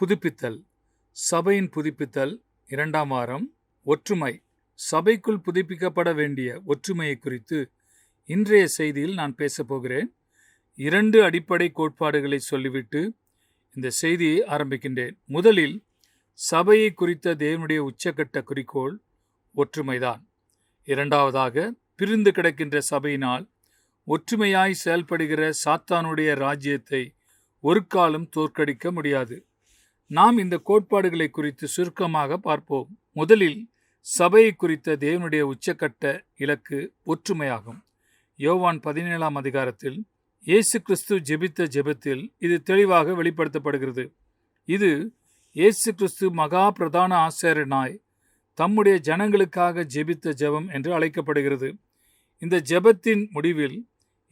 புதுப்பித்தல். சபையின் புதுப்பித்தல் இரண்டாம் வாரம் ஒற்றுமை. சபைக்குள் புதுப்பிக்கப்பட வேண்டிய ஒற்றுமையை குறித்து இன்றைய செய்தியில் நான் பேசப் போகிறேன். இரண்டு அடிப்படை கோட்பாடுகளை சொல்லிவிட்டு இந்த செய்தியை ஆரம்பிக்கின்றேன். முதலில் சபையை குறித்த தேவனுடைய உச்சக்கட்ட குறிக்கோள் ஒற்றுமைதான். இரண்டாவதாக பிரிந்து கிடக்கின்ற சபையினால் ஒற்றுமையாய் செயல்படுகிற சாத்தானுடைய ராஜ்யத்தை ஒரு காலம் தோற்கடிக்க முடியாது. நாம் இந்த கோட்பாடுகளை குறித்து சுருக்கமாக பார்ப்போம். முதலில் சபையை குறித்த தேவனுடைய உச்சக்கட்ட இலக்கு ஒற்றுமையாகும். யோவான் பதினேழாம் அதிகாரத்தில் இயேசு கிறிஸ்து ஜெபித்த ஜெபத்தில் இது தெளிவாக வெளிப்படுத்தப்படுகிறது. இது இயேசு கிறிஸ்து மகா பிரதான ஆசிரியனாய் தம்முடைய ஜனங்களுக்காக ஜெபித்த ஜெபம் என்று அழைக்கப்படுகிறது. இந்த ஜெபத்தின் முடிவில்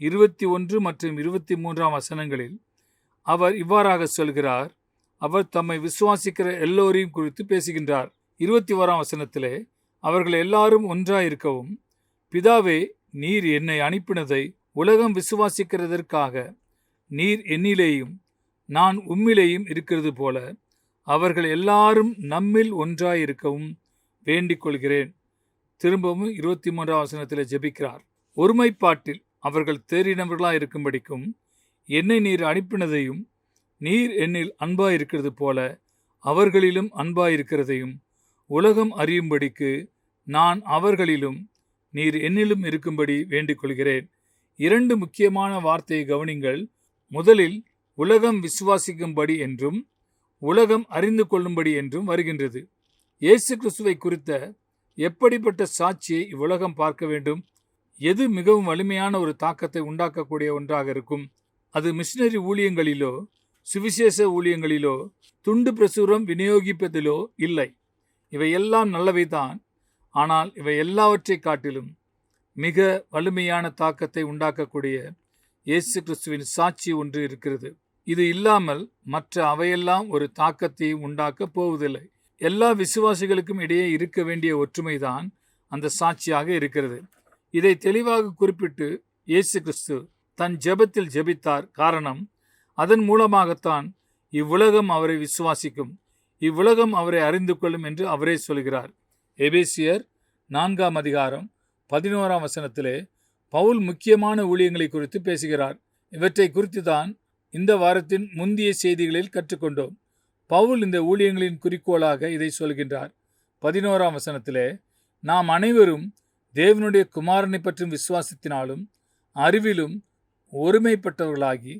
இருபத்தி ஒன்று மற்றும் இருபத்தி மூன்றாம் வசனங்களில் அவர் இவ்வாறாக சொல்கிறார் அவர் தம்மை விசுவாசிக்கிற எல்லோரையும் குறித்து பேசுகின்றார். இருபத்தி ஓராம் வசனத்திலே அவர்கள் எல்லாரும் ஒன்றாயிருக்கவும் பிதாவே நீர் என்னை அனுப்பினதை உலகம் விசுவாசிக்கிறதற்காக நீர் என்னிலேயும் நான் உம்மிலேயும் இருக்கிறது போல அவர்கள் எல்லாரும் நம்மில் ஒன்றாயிருக்கவும் வேண்டிக் கொள்கிறேன். திரும்பவும் இருபத்தி மூன்றாம் வசனத்தில் ஜெபிக்கிறார். ஒருமைப்பாட்டில் அவர்கள் தேறினவர்களாக இருக்கும்படிக்கும் என்னை நீர் அனுப்பினதையும் நீர் என்னில் அன்பாயிருக்கிறது போல அவர்களிலும் அன்பாயிருக்கிறதையும் உலகம் அறியும்படிக்கு நான் அவர்களிலும் நீர் என்னிலும் இருக்கும்படி வேண்டிக் கொள்கிறேன் இரண்டு முக்கியமான வார்த்தையை கவனிங்கள். முதலில் உலகம் விசுவாசிக்கும்படி என்றும் உலகம் அறிந்து கொள்ளும்படி என்றும் வருகின்றது. இயேசு கிறிஸ்துவை குறித்த எப்படிப்பட்ட சாட்சியை இவ்வுலகம் பார்க்க வேண்டும்? எது மிகவும் வலிமையான ஒரு தாக்கத்தை உண்டாக்கக்கூடிய ஒன்றாக இருக்கும்? அது மிஷினரி ஊழியங்களிலோ சுவிசேஷ ஊழியங்களிலோ துண்டு பிரசுரம் விநியோகிப்பதிலோ இல்லை. இவையெல்லாம் நல்லவைதான். ஆனால் இவை எல்லாவற்றை காட்டிலும் மிக வலிமையான தாக்கத்தை உண்டாக்கக்கூடிய இயேசு கிறிஸ்துவின் சாட்சி ஒன்று இருக்கிறது. இது இல்லாமல் மற்ற அவையெல்லாம் ஒரு தாக்கத்தையும் உண்டாக்கப் போவதில்லை. எல்லா விசுவாசிகளுக்கும் இடையே இருக்க வேண்டிய ஒற்றுமைதான் அந்த சாட்சியாக இருக்கிறது. இதை தெளிவாக குறிப்பிட்டு இயேசு கிறிஸ்து தன் ஜெபத்தில் ஜெபித்தார். காரணம் அதன் மூலமாகத்தான் இவ்வுலகம் அவரை விசுவாசிக்கும் இவ்வுலகம் அவரை அறிந்து கொள்ளும் என்று அவரே சொல்கிறார். எபேசியர் நான்காம் அதிகாரம் பதினோராம் வசனத்திலே பவுல் முக்கியமான ஊழியங்களை குறித்து பேசுகிறார். இவற்றை குறித்து தான் இந்த வாரத்தின் முந்திய செய்திகளில் கற்றுக்கொண்டோம். பவுல் இந்த ஊழியங்களின் குறிக்கோளாக இதை சொல்கின்றார். பதினோராம் வசனத்திலே நாம் அனைவரும் தேவனுடைய குமாரனை பற்றும் விசுவாசத்தினாலும் அறிவிலும் ஒருமைப்பட்டவர்களாகி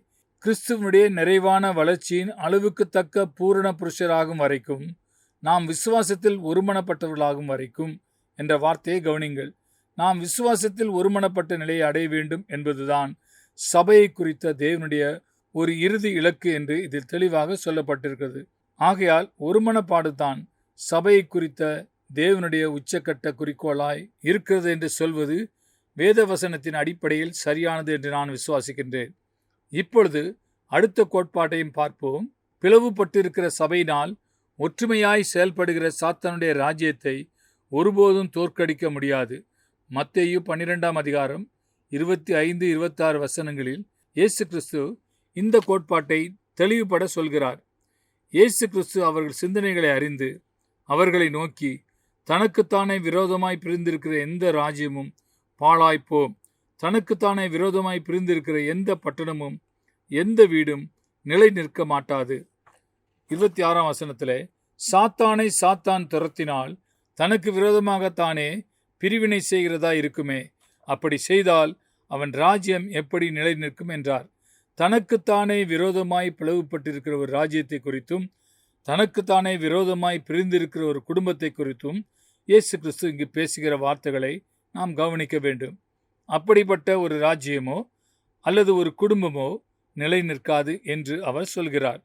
கிறிஸ்துவனுடைய நிறைவான வளர்ச்சியின் அளவுக்கு தக்க பூரண புருஷராகும் வரைக்கும் நாம் விசுவாசத்தில் ஒருமனப்பட்டவர்களாகும் வரைக்கும் என்ற வார்த்தையை கவனிங்கள். நாம் விசுவாசத்தில் ஒருமனப்பட்ட நிலையை அடைய வேண்டும் என்பதுதான் சபையை குறித்த தேவனுடைய ஒரு இறுதி இலக்கு என்று இதில் தெளிவாக சொல்லப்பட்டிருக்கிறது. ஆகையால் ஒருமனப்பாடு தான் சபையை குறித்த தேவனுடைய உச்சக்கட்ட குறிக்கோளாய் இருக்கிறது என்று சொல்வது வேதவசனத்தின் அடிப்படையில் சரியானது என்று நான் விசுவாசிக்கின்றேன். இப்பொழுது அடுத்த கோட்பாட்டையும் பார்ப்போம். பிளவுபட்டிருக்கிற சபையினால் ஒற்றுமையாய் செயல்படுகிற சாத்தனுடைய ராஜ்யத்தை ஒருபோதும் தோற்கடிக்க முடியாது. மத்தேயு பன்னிரெண்டாம் அதிகாரம் இருபத்தி ஐந்து இருபத்தாறு வசனங்களில் இயேசு கிறிஸ்து இந்த கோட்பாட்டை தெளிவுபட சொல்கிறார். இயேசு கிறிஸ்து அவர்கள் சிந்தனைகளை அறிந்து அவர்களை நோக்கி தனக்குத்தானே விரோதமாய் பிரிந்திருக்கிற எந்த ராஜ்யமும் பாழாய்ப்போம் தனக்குத்தானே விரோதமாய் பிரிந்திருக்கிற எந்த பட்டணமும் எந்த வீடும் நிலை நிற்க மாட்டாது. இருபத்தி ஆறாம் வசனத்திலே சாத்தானை சாத்தான் துரத்தினால் தனக்கு விரோதமாகத்தானே பிரிவினை செய்கிறதா இருக்குமே? அப்படி செய்தால் அவன் ராஜ்யம் எப்படி நிலை நிற்கும் என்றார். தனக்குத்தானே விரோதமாய் பிளவுபட்டிருக்கிற ஒரு ராஜ்யத்தை குறித்தும் தனக்குத்தானே விரோதமாய் பிரிந்திருக்கிற ஒரு குடும்பத்தை குறித்தும் இயேசு கிறிஸ்து இங்கு பேசுகிற வார்த்தைகளை நாம் கவனிக்க வேண்டும். அப்படிப்பட்ட ஒரு ராஜ்யமோ அல்லது ஒரு குடும்பமோ நிலை நிற்காது என்று அவர் சொல்கிறார்.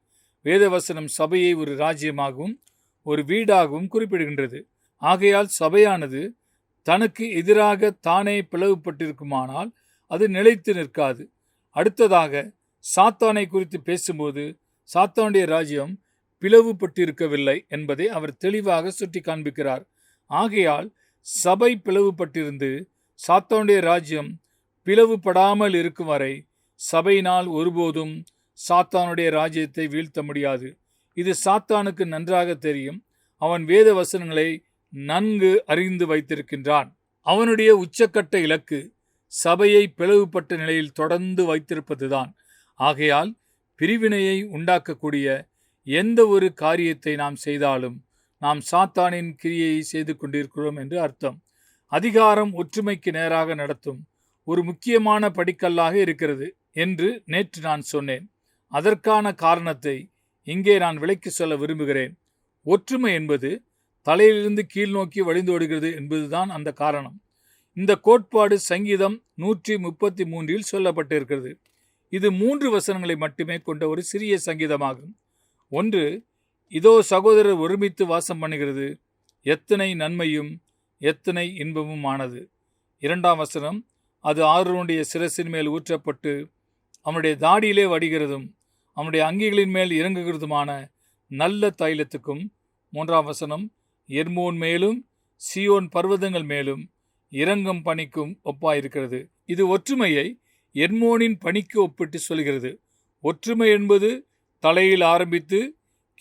வேதவசனம் சபையை ஒரு ராஜ்யமாகவும் ஒரு வீடாகவும் குறிப்பிடுகின்றது. ஆகையால் சபையானது தனக்கு எதிராக தானே பிளவுபட்டிருக்குமானால் அது நிலைத்து நிற்காது. அடுத்ததாக சாத்தானை குறித்து பேசும்போது சாத்தானுடைய ராஜ்யம் பிளவுபட்டிருக்கவில்லை என்பதை அவர் தெளிவாக சுட்டி காண்பிக்கிறார் ஆகையால் சபை பிளவுபட்டிருந்து சாத்தானுடைய ராஜ்யம் பிளவுபடாமல் இருக்கும் வரை சபையினால் ஒருபோதும் சாத்தானுடைய ராஜ்யத்தை வீழ்த்த முடியாது. இது சாத்தானுக்கு நன்றாக தெரியும். அவன் வேத வசனங்களை நன்கு அறிந்து வைத்திருக்கின்றான். அவனுடைய உச்சக்கட்ட இலக்கு சபையை பிளவுபட்ட நிலையில் தொடர்ந்து வைத்திருப்பதுதான். ஆகையால் பிரிவினையை உண்டாக்கக்கூடிய எந்த ஒரு காரியத்தை நாம் செய்தாலும் நாம் சாத்தானின் கிரியையை செய்து கொண்டிருக்கிறோம் என்று அர்த்தம். அதிகாரம் ஒற்றுமைக்கு நேராக நடத்தும் ஒரு முக்கியமான படிக்கல்லாக இருக்கிறது என்று நேற்று நான் சொன்னேன். அதற்கான காரணத்தை இங்கே நான் விளக்கி சொல்ல விரும்புகிறேன். ஒற்றுமை என்பது தலையிலிருந்து கீழ் நோக்கி வழிந்தோடுகிறது என்பதுதான் அந்த காரணம். இந்த கோட்பாடு சங்கீதம் நூற்றி முப்பத்தி மூன்றில் சொல்லப்பட்டிருக்கிறது. இது மூன்று வசனங்களை மட்டுமே கொண்ட ஒரு சிறிய சங்கீதமாகும். ஒன்று இதோ சகோதரர் ஒருமித்து வாசம் பண்ணுகிறது. எத்தனை நன்மையும் எத்தனை இன்பமும் ஆனது இரண்டாம் வசனம் அது ஆறுவனுடைய சிரசின் மேல் ஊற்றப்பட்டு அவனுடைய தாடியிலே வடிகிறதும் அவனுடைய அங்கிகளின் மேல் இறங்குகிறதுமான நல்ல தைலத்துக்கும் மூன்றாம் வசனம் எர்மோன் மேலும் சியோன் பர்வதங்கள் மேலும் இறங்கும் பணிக்கும் ஒப்பாயிருக்கிறது. இது ஒற்றுமையை எர்மோனின் பணிக்கு ஒப்பிட்டு சொல்கிறது. ஒற்றுமை என்பது தலையில் ஆரம்பித்து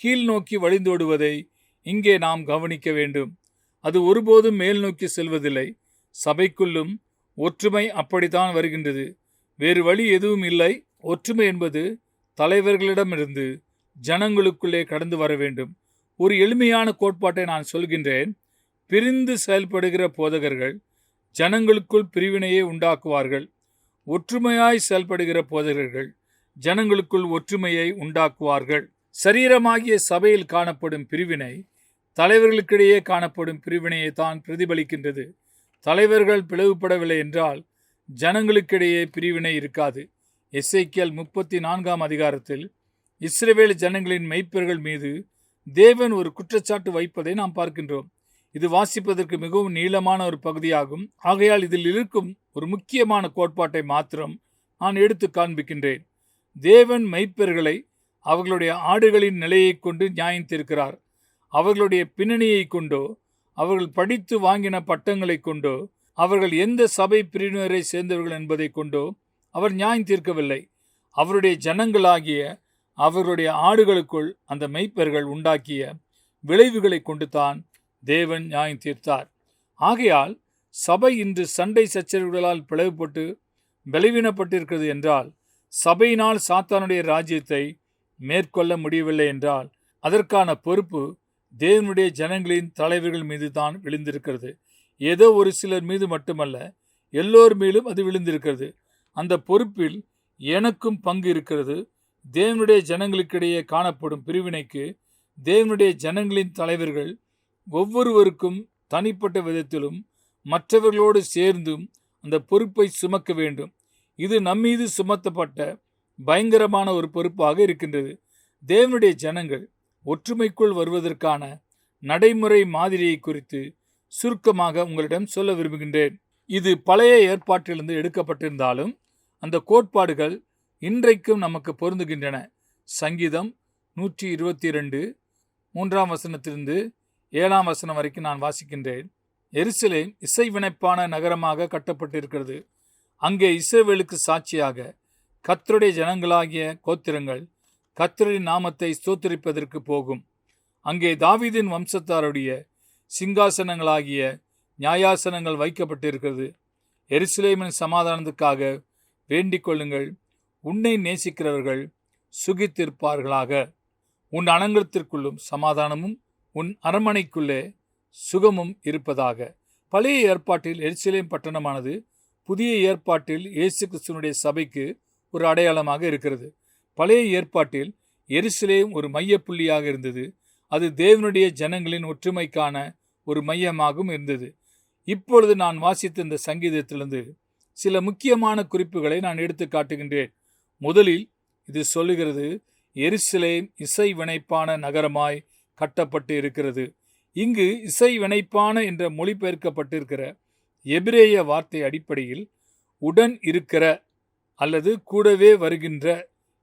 கீழ் நோக்கி வழிந்தோடுவதை இங்கே நாம் கவனிக்க வேண்டும். அது ஒருபோதும் மேல் நோக்கி செல்வதில்லை. சபைக்குள்ளும் ஒற்றுமை அப்படித்தான் வருகின்றது. வேறு வழி எதுவும் இல்லை. ஒற்றுமை என்பது தலைவர்களிடமிருந்து ஜனங்களுக்குள்ளே கடந்து வர வேண்டும். ஒரு எளிமையான கோட்பாட்டை நான் சொல்கின்றேன். பிரிந்து செயல்படுகிற போதகர்கள் ஜனங்களுக்குள் பிரிவினையை உண்டாக்குவார்கள். ஒற்றுமையாய் செயல்படுகிற போதகர்கள் ஜனங்களுக்குள் ஒற்றுமையை உண்டாக்குவார்கள். சரீரமாகிய சபையில் காணப்படும் பிரிவினை தலைவர்களுக்கிடையே காணப்படும் பிரிவினையை தான் பிரதிபலிக்கின்றது. தலைவர்கள் பிளவுபடவில்லை என்றால் ஜனங்களுக்கிடையே பிரிவினை இருக்காது. எஸ்ஐக்கியல் முப்பத்தி நான்காம் அதிகாரத்தில் இஸ்ரேவேல் ஜனங்களின் மெய்ப்பர்கள் மீது தேவன் ஒரு குற்றச்சாட்டு வைப்பதை நாம் பார்க்கின்றோம். இது வாசிப்பதற்கு மிகவும் நீளமான ஒரு பகுதியாகும். ஆகையால் இதில் இருக்கும் ஒரு முக்கியமான கோட்பாட்டை மாத்திரம் நான் எடுத்து காண்பிக்கின்றேன். தேவன் மெய்ப்பர்களை அவர்களுடைய ஆடுகளின் நிலையை கொண்டு நியாயந்திருக்கிறார். அவர்களுடைய பின்னணியை கொண்டோ அவர்கள் படித்து வாங்கின பட்டங்களை கொண்டோ அவர்கள் எந்த சபை பிரிவினரை சேர்ந்தவர்கள் என்பதை கொண்டோ அவர் நியாயம் தீர்க்கவில்லை. அவருடைய ஜனங்களாகிய அவர்களுடைய ஆடுகளுக்குள் அந்த மெய்ப்பர்கள் உண்டாக்கிய விளைவுகளை கொண்டு தான் தேவன் நியாயம் தீர்த்தார். ஆகையால் சபை இன்று சண்டை சச்சரவுகளால் பிளவுபட்டு பலவீனப்பட்டிருக்கிறது என்றால் சபையினால் சாத்தானுடைய ராஜ்யத்தை மேற்கொள்ள முடியவில்லை என்றால் அதற்கான பொறுப்பு தேவனுடைய ஜனங்களின் தலைவர்கள் மீது தான் விழுந்திருக்கிறது. ஏதோ ஒரு சிலர் மீது மட்டுமல்ல எல்லோர் மேலும் அது விழுந்திருக்கிறது. அந்த பொறுப்பில் எனக்கும் பங்கு இருக்கிறது. தேவனுடைய ஜனங்களுக்கிடையே காணப்படும் பிரிவினைக்கு தேவனுடைய ஜனங்களின் தலைவர்கள் ஒவ்வொருவருக்கும் தனிப்பட்ட விதத்திலும் மற்றவர்களோடு சேர்ந்தும் அந்த பொறுப்பை சுமக்க வேண்டும். இது நம்மீது சுமத்தப்பட்ட பயங்கரமான ஒரு பொறுப்பாக இருக்கின்றது. தேவனுடைய ஜனங்கள் ஒற்றுமைக்குள் வருவதற்கான நடைமுறை மாதிரியை குறித்து சுருக்கமாக உங்களிடம் சொல்ல விரும்புகின்றேன். இது பழைய ஏற்பாட்டிலிருந்து எடுக்கப்பட்டிருந்தாலும் அந்த கோட்பாடுகள் இன்றைக்கும் நமக்கு பொருந்துகின்றன. சங்கீதம் நூற்றி இருபத்தி இரண்டு மூன்றாம் வசனத்திலிருந்து ஏழாம் வசனம் வரைக்கும் நான் வாசிக்கின்றேன். எருசலேம் இசைவினைப்பான நகரமாக கட்டப்பட்டிருக்கிறது. அங்கே இஸ்ரவேலுக்கு சாட்சியாக கத்தருடைய ஜனங்களாகிய கோத்திரங்கள் கத்தரின் நாமத்தை ஸ்தோத்தரிப்பதற்கு போகும். அங்கே தாவிதின் வம்சத்தாருடைய சிங்காசனங்களாகிய நியாயாசனங்கள் வைக்கப்பட்டிருக்கிறது. எருசலேமின் சமாதானத்துக்காக வேண்டிக் கொள்ளுங்கள். உன்னை நேசிக்கிறவர்கள் சுகித்திருப்பார்களாக. உன் அனங்கத்திற்குள்ளும் சமாதானமும் உன் அரண்மனைக்குள்ளே சுகமும் இருப்பதாக. பழைய ஏற்பாட்டில் எருசலேம் பட்டணமானது புதிய ஏற்பாட்டில் இயேசு கிறிஸ்துவனுடைய சபைக்கு ஒரு அடையாளமாக இருக்கிறது. பழைய ஏற்பாட்டில் எருசலேம் ஒரு மையப்புள்ளியாக இருந்தது. அது தேவனுடைய ஜனங்களின் ஒற்றுமைக்கான ஒரு மையமாகவும் இருந்தது. இப்பொழுது நான் வாசித்த இந்த சங்கீதத்திலிருந்து சில முக்கியமான குறிப்புகளை நான் எடுத்து காட்டுகின்றேன். முதலில் இது சொல்லுகிறது எருசலேம் இசை வினைப்பான நகரமாய் கட்டப்பட்டு இருக்கிறது. இங்கு இசை வினைப்பான என்ற மொழிபெயர்க்கப்பட்டிருக்கிற எபிரேய வார்த்தை அடிப்படையில் உடன் இருக்கிற அல்லது கூடவே வருகின்ற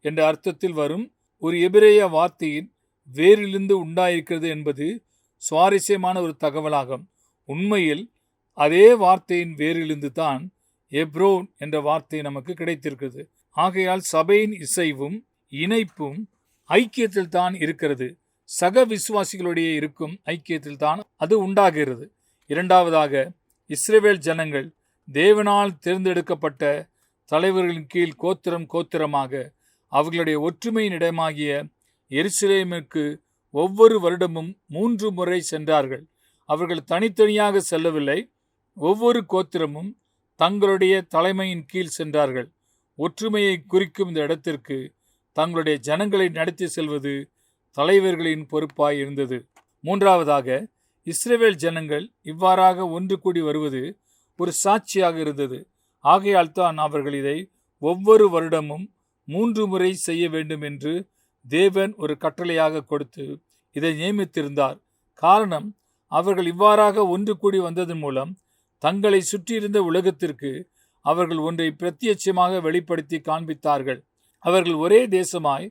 என்ற அர்த்தத்தில் வரும் ஒரு எபிரேய வார்த்தையின் வேரிலிருந்து உண்டாயிருக்கிறது என்பது சுவாரஸ்யமான ஒரு தகவலாகும். உண்மையில் அதே வார்த்தையின் வேரிலிருந்து தான் எப்ரோன் என்ற வார்த்தை நமக்கு கிடைத்திருக்கிறது. ஆகையால் சபையின் இசைவும் இணைப்பும் ஐக்கியத்தில் தான் இருக்கிறது. சக விசுவாசிகளுடைய இருக்கும் ஐக்கியத்தில் தான் அது உண்டாகிறது. இரண்டாவதாக இஸ்ரேவேல் ஜனங்கள் தேவனால் தேர்ந்தெடுக்கப்பட்ட தலைவர்களின் கீழ் கோத்திரம் கோத்திரமாக அவர்களுடைய ஒற்றுமையின் இடமாகிய எருசலேமுக்கு ஒவ்வொரு வருடமும் மூன்று முறை சென்றார்கள். அவர்கள் தனித்தனியாக செல்லவில்லை. ஒவ்வொரு கோத்திரமும் தங்களுடைய தலைமையின் கீழ் சென்றார்கள். ஒற்றுமையை குறிக்கும் இந்த இடத்திற்கு தங்களுடைய ஜனங்களை நடத்தி செல்வது தலைவர்களின் பொறுப்பாய் இருந்தது. மூன்றாவதாக இஸ்ரேவேல் ஜனங்கள் இவ்வாறாக ஒன்று கூடி வருவது ஒரு சாட்சியாக இருந்தது. ஆகையால் தான் அவர்கள் இதை ஒவ்வொரு வருடமும் மூன்று முறை செய்ய வேண்டும் என்று தேவன் ஒரு கட்டளையாக கொடுத்து இதை நியமித்திருந்தார். காரணம் அவர்கள் இவ்வாறாக ஒன்று கூடி வந்ததன் மூலம் தங்களை சுற்றியிருந்த உலகத்திற்கு அவர்கள் ஒன்றை பிரத்யட்சமாக வெளிப்படுத்தி காண்பித்தார்கள். அவர்கள் ஒரே தேசமாய்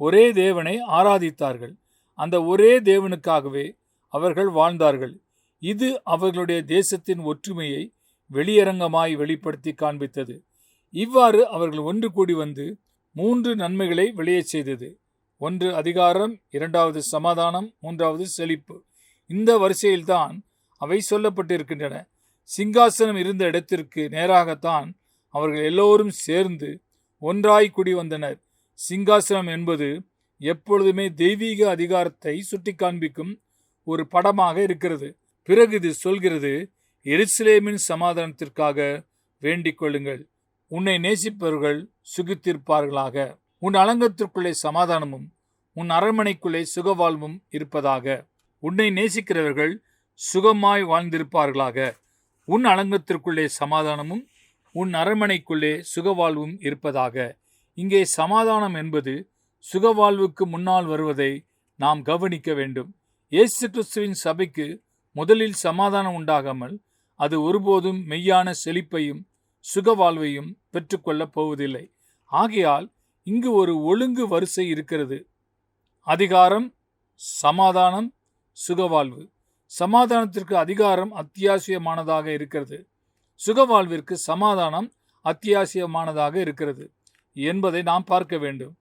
ஒரே தேவனை ஆராதித்தார்கள். அந்த ஒரே தேவனுக்காகவே அவர்கள் வாழ்ந்தார்கள். இது அவர்களுடைய தேசத்தின் ஒற்றுமையை வெளியரங்கமாய் வெளிப்படுத்தி காண்பித்தது. இவ்வாறு அவர்கள் ஒன்று கூடி வந்து மூன்று நன்மைகளை விளைய செய்தது. ஒன்று அதிகாரம் இரண்டாவது சமாதானம் மூன்றாவது செழிப்பு. இந்த வரிசையில்தான் அவை சொல்லப்பட்டிருக்கின்றன. சிங்காசனம் இருந்த இடத்திற்கு நேராகத்தான் அவர்கள் எல்லோரும் சேர்ந்து ஒன்றாய் குடி வந்தனர். சிங்காசனம் என்பது எப்பொழுதுமே தெய்வீக அதிகாரத்தை சுட்டி காண்பிக்கும் ஒரு படமாக இருக்கிறது. பிறகு இது சொல்கிறது எருசலேமின் சமாதானத்திற்காக வேண்டிக் கொள்ளுங்கள். உன்னை நேசிப்பவர்கள் சுகித்திருப்பார்களாக. உன் அலங்கத்திற்குள்ளே சமாதானமும் உன் அரண்மனைக்குள்ளே சுகவாழ்வும் இருப்பதாக. உன்னை நேசிக்கிறவர்கள் சுகமாய் வாழ்ந்திருப்பார்களாக. உன் அலங்கத்திற்குள்ளே சமாதானமும் உன் அரண்மனைக்குள்ளே சுகவாழ்வும் இருப்பதாக. இங்கே சமாதானம் என்பது சுகவாழ்வுக்கு முன்னால் வருவதை நாம் கவனிக்க வேண்டும். இயேசு கிறிஸ்துவின் சபைக்கு முதலில் சமாதானம் உண்டாகாமல் அது ஒருபோதும் மெய்யான செழிப்பையும் சுகவாழ்வையும் பெற்றுக்கொள்ளப் போவதில்லை. ஆகையால் இங்கு ஒரு ஒழுங்கு வரிசை இருக்கிறது. அதிகாரம் சமாதானம் சுகவாழ்வு. சமாதானத்திற்கு அதிகாரம் அத்தியாவசியமானதாக இருக்கிறது. சுகவாழ்விற்கு சமாதானம் அத்தியாவசியமானதாக இருக்கிறது என்பதை நாம் பார்க்க வேண்டும்.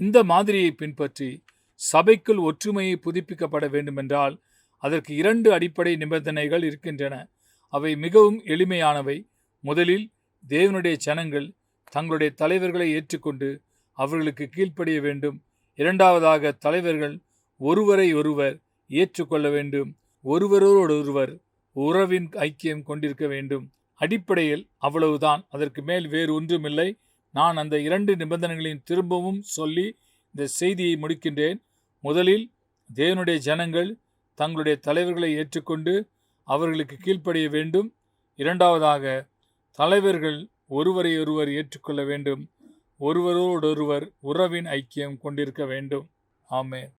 இந்த மாதிரியை பின்பற்றி சபைக்குள் ஒற்றுமையை புதுப்பிக்கப்பட வேண்டுமென்றால் அதற்கு இரண்டு அடிப்படை நிபந்தனைகள் இருக்கின்றன. அவை மிகவும் எளிமையானவை. முதலில் தேவனுடைய ஜனங்கள் தங்களுடைய தலைவர்களை ஏற்றுக்கொண்டு அவர்களுக்கு கீழ்ப்படிய வேண்டும். இரண்டாவதாக தலைவர்கள் ஒருவரை ஒருவர் ஏற்றுக்கொள்ள வேண்டும். ஒருவரோடொருவர் உறவின் ஐக்கியம் கொண்டிருக்க வேண்டும். அடிப்படையில் அவ்வளவுதான். அதற்கு மேல் வேறு ஒன்றுமில்லை. நான் அந்த இரண்டு நிபந்தனைகளையும் திரும்பவும் சொல்லி இந்த செய்தியை முடிக்கின்றேன். முதலில் தேவனுடைய ஜனங்கள் தங்களுடைய தலைவர்களை ஏற்றுக்கொண்டு அவர்களுக்கு கீழ்ப்படிய வேண்டும். இரண்டாவதாக தலைவர்கள் ஒருவரை ஒருவர் ஏற்றுக்கொள்ள வேண்டும். ஒருவரோடொருவர் உறவின் ஐக்கியம் கொண்டிருக்க வேண்டும். ஆமே